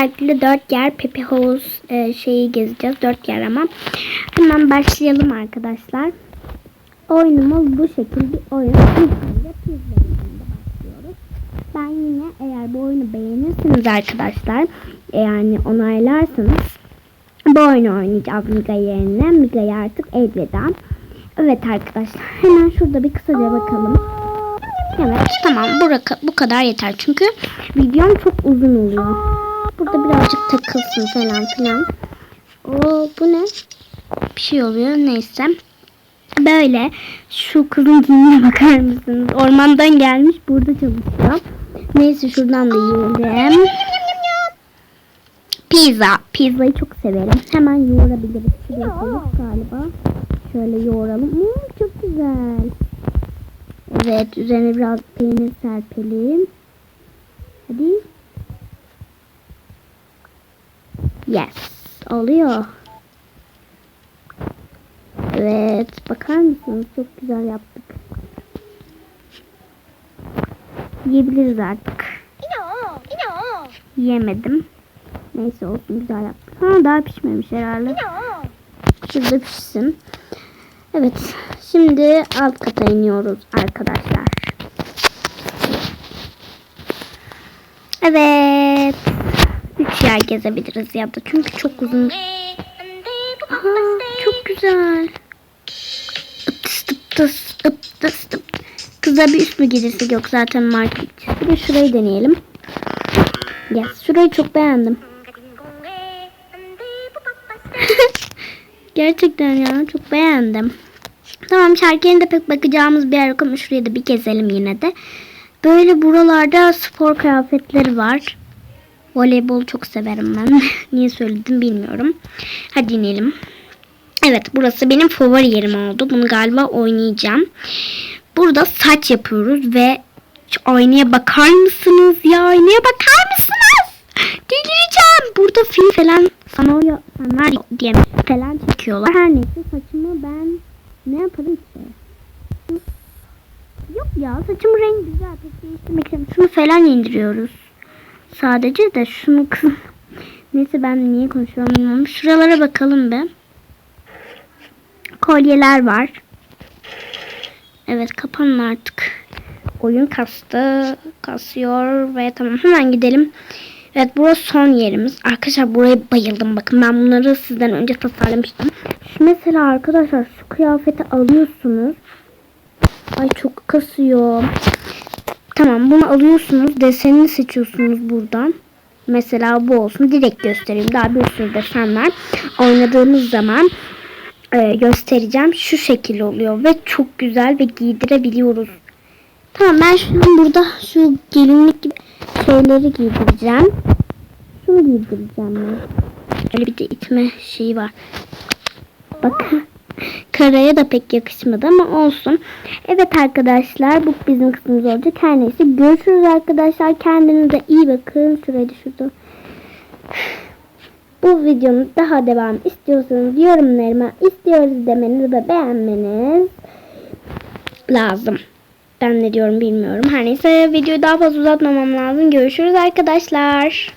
Şarkılı dört yer Pepe House e, şeyi gezeceğiz. Dört yer ama. Hemen başlayalım arkadaşlar. Oyunumuz bu şekilde bir oyun. İlk önce. Ben yine eğer bu oyunu beğenirsiniz arkadaşlar. Yani onaylarsanız bu oyunu oynayacağız Miga yerine. Miga'ya artık elveda. Evet arkadaşlar hemen şurada bir kısaca bakalım. Evet tamam bu, bu kadar yeter çünkü videom çok uzun oluyor. Burada birazcık takılsın falan filan. O bu ne? Bir şey oluyor neyse. Böyle şu kızın giyimine bakar mısınız? Ormandan gelmiş burada çalışıyor. Neyse şuradan da yiyelim. Pizza. Pizzayı çok severim. Hemen yoğurabiliriz. Şuraya galiba. Şöyle yoğuralım. Hmm, çok güzel. Evet üzerine biraz peynir serpelim. Hadi. Yes. Oluyor. Evet. Bakar mısınız? Çok güzel yaptık. Yiyebiliriz artık. Yemedim. Neyse olsun güzel yaptık. Ha daha pişmemiş herhalde. Şurada pişsin. Evet. Şimdi alt kata iniyoruz arkadaşlar. Evet. Yer gezebiliriz ya da çünkü çok uzun. Aha, çok güzel. Iptıs tıptıs ıptıs. Kıza bir üst mü gidirsek yok zaten market. De şurayı deneyelim. Yes, şurayı çok beğendim. Gerçekten ya çok beğendim. Tamam şarkının da pek bakacağımız bir yer yok ama şuraya da bir gezelim yine de. Böyle buralarda spor kıyafetleri var. Voleybol çok severim ben. Niye söyledim bilmiyorum. Hadi inelim. Evet burası benim favori yerim oldu. Bunu galiba oynayacağım. Burada saç yapıyoruz ve şu aynaya bakar mısınız ya? Aynaya bakar mısınız? Delireceğim. Burada film falan sanıyor sanlar diye falan çekiyorlar. Her neyse saçımı ben ne yaparım ki? Yok ya saçımın rengi güzel pek değiştirmek istemiyorum. Şunu falan indiriyoruz. Sadece de şunu kız. Neyse ben niye konuşuyorum bilmiyorum. Şuralara bakalım be. Kolyeler var. Evet kapanın artık. Oyun kastı. Kasıyor ve tamam hemen gidelim. Evet burası son yerimiz. Arkadaşlar buraya bayıldım. Bakın ben bunları sizden önce tasarlamıştım. Şu mesela arkadaşlar şu kıyafeti alıyorsunuz. Ay çok kasıyor. Tamam bunu alıyorsunuz. Desenini seçiyorsunuz buradan. Mesela bu olsun. Direkt göstereyim. Daha bir sürü desen var. Oynadığınız zaman e, göstereceğim. Şu şekil oluyor. Ve çok güzel ve giydirebiliyoruz. Tamam ben şimdi burada şu gelinlik gibi şeyleri giydireceğim. Şunu giydireceğim ben. Öyle bir de itme şeyi var. Bakın. Karaya da pek yakışmadı ama olsun. Evet arkadaşlar bu bizim kısmımız olacak. Her neyse görüşürüz arkadaşlar. Kendinize iyi bakın. Şurayı da şurada. Bu videonun daha devam istiyorsanız yorumlarıma istiyoruz demeniz ve beğenmeniz lazım. Ben ne diyorum bilmiyorum. Her neyse videoyu daha fazla uzatmamam lazım. Görüşürüz arkadaşlar.